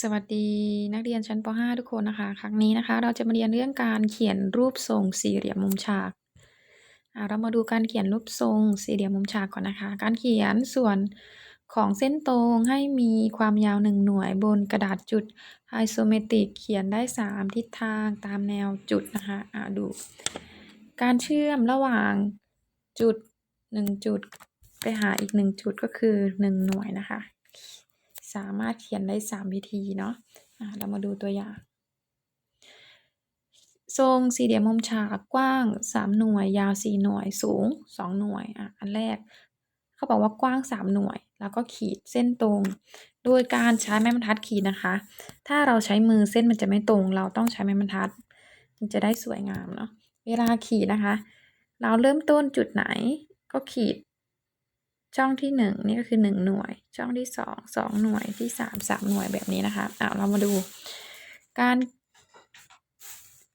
สวัสดีนักเรียนชั้นป .5 ทุกคนนะคะ ครั้งนี้นะคะ เราจะมาเรียนเรื่องการเขียนรูปทรงสี่เหลี่ยมมุมฉากอ่าเรามาดูการเขียนรูปทรงสี่เหลี่ยมมุมฉากก่อนนะคะ การเขียนส่วนของเส้นตรงให้มีความยาว1หน่วยบนกระดาษจุด isometric เขียนได้ 3 ทิศทางตามแนวจุดนะคะอ่าดู การเชื่อมระหว่างจุด 1 จุดไปหาอีก 1 จุดก็คือ 1 หน่วยนะคะ สามารถเขียนได้ 3 วิธีเนาะะเรามาดูตัวอย่าง ทรงสี่เหลี่ยมมุมฉากกว้าง 3 หน่วย ยาว 4 หน่วยสูง 2 หน่วยอะอันแรก เขาบอกว่ากว้าง 3 หน่วย แล้วก็ขีดเส้นตรง โดยการใช้ไม้บรรทัดขีดนะคะ ถ้าเราใช้มือเส้นมันจะไม่ตรง เราต้องใช้ไม้บรรทัดมันจะได้สวยงามเนาะเวลาขีดนะคะ เราเริ่มต้นจุดไหนก็ขีด ช่องที่หนึ่งนี่ก็คือหนึ่งหน่วย ช่องที่สองสองหน่วยที่สามสามหน่วยแบบนี้นะคะอ่าเรามาดู การ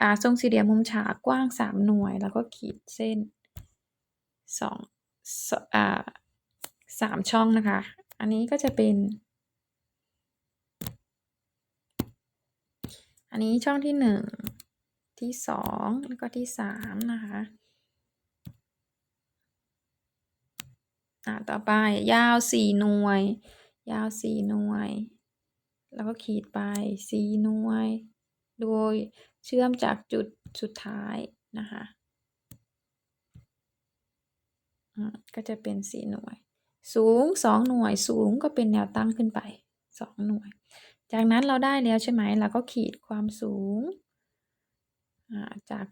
อ่าทรงสี่เหลี่ยมมุมฉากกว้างสามหน่วย แล้วก็ขีดเส้นสองอ่าสามช่องนะคะ อันนี้ก็จะเป็น อันนี้ช่องที่หนึ่งที่สองแล้วก็ที่สามนะคะ อ่าต่อไป ยาวสี่หน่วย ยาวสี่หน่วย แล้วก็ขีดไปสี่หน่วย โดยเชื่อมจากจุดสุดท้ายนะคะก็จะเป็นสี่หน่วย สูงสองหน่วย สูงก็เป็นแนวตั้งขึ้นไปสองหน่วย จากนั้นเราได้แล้วใช่ไหมเราก็ขีดความสูง จาก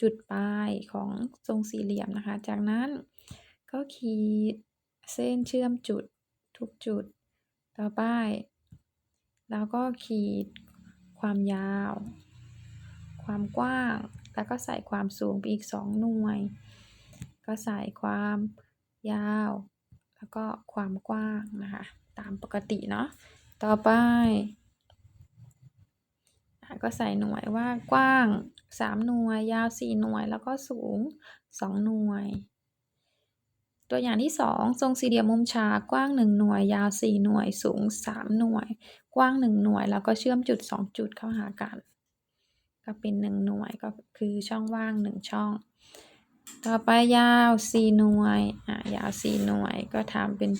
จุดปลายของทรงสี่เหลี่ยมนะคะ จากนั้น ก็ขีดเส้นเชื่อมจุดทุกจุด ต่อไป เราก็ขีดความยาว ความกว้าง แล้วก็ใส่ความสูงไปอีกสองหน่วย ก็ใส่ความยาว แล้วก็ความกว้างนะคะ ตามปกติเนาะ ต่อไป ก็ใส่หน่วยว่ากว้าง 3 หน่วย ยาว 4 หน่วย แล้วก็สูง 2 หน่วย ตัวอย่างที่ 2 ทรงสี่เหลี่ยมมุมฉากกว้าง 1 หน่วย ยาว 4 หน่วย สูง 3 หน่วย กว้าง 1 หน่วย แล้วก็เชื่อมจุด 2 จุดเข้าหากัน ก็เป็น 1 หน่วยก็คือช่องว่าง 1 ช่อง ต่อไปยาว 4 หน่วย อะยาว 4 หน่วยก็ทำเป็น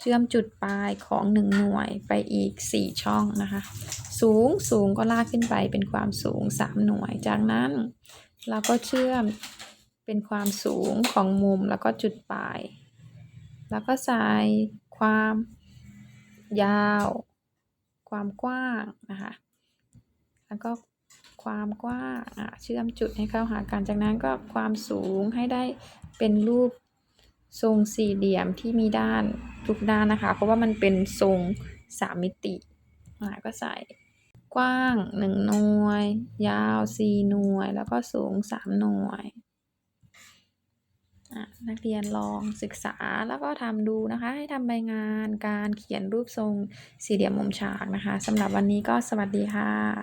เชื่อมจุดปลายของ 1 หน่วยไปอีก 4 ช่องนะคะ สูงสูงก็ลากขึ้นไปเป็นความสูง 3 หน่วย จากนั้นเราก็เชื่อม เป็นความสูงของมุมแล้วก็จุดปลาย แล้วก็ใส่ความยาว ความกว้างนะคะ แล้วก็ความกว้างเชื่อมจุดให้เข้าหากัน จากนั้นก็ความสูงให้ได้เป็นรูปทรงสี่เหลี่ยมที่มีด้านทุกด้านนะคะ เพราะว่ามันเป็นทรงสามมิติก็ใส่กว้างหนึ่งหน่วย ยาวสี่หน่วย แล้วก็สูงสามหน่วย นักเรียนลองศึกษาแล้วก็ทำดูนะคะ ให้ทำใบงานการเขียนรูปทรงสี่เหลี่ยมมุมฉากนะคะสำหรับวันนี้ก็สวัสดีค่ะ